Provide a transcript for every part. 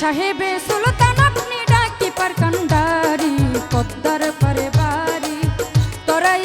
সাহেবে সুলতান আপনি ডাকি পার কান্দারি পদ্মার পারে বাড়ি তরাই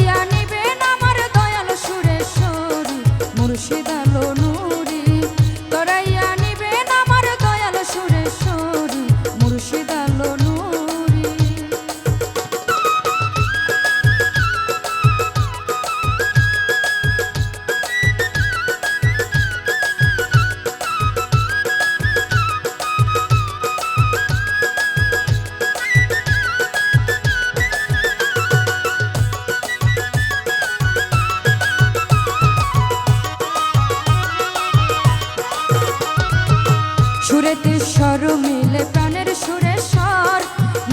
সুরেতে স্বর মিলে প্রাণের সুরে স্বর।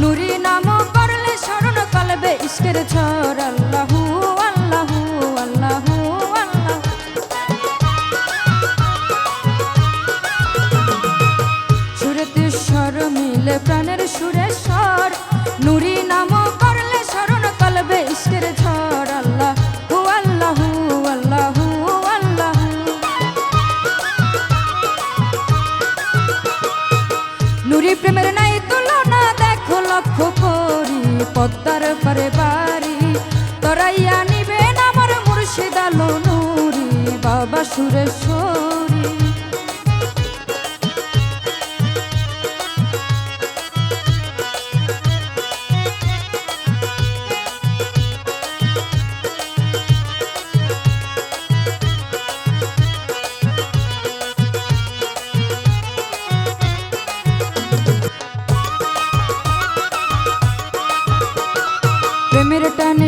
নুরি নাম লুরি প্রেমের নাই তুলনা, দেখো লক্ষ্য করি, পদ্মার পরে বাড়ি। তরাইয়া নিবেন আমার মুর্শিদালো নুরি, বাবা সুরেশ্বর। প্রেমের টান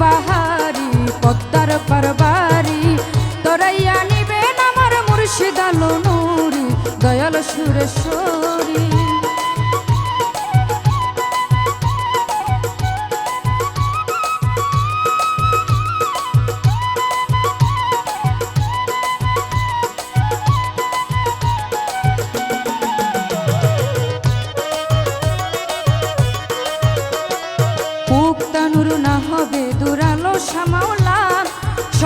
বাহারি পদ্মা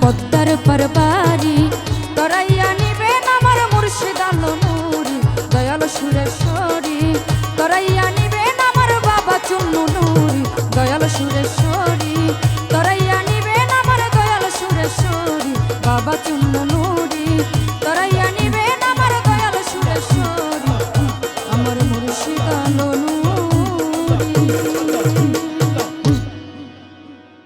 পদ্মার পরবা।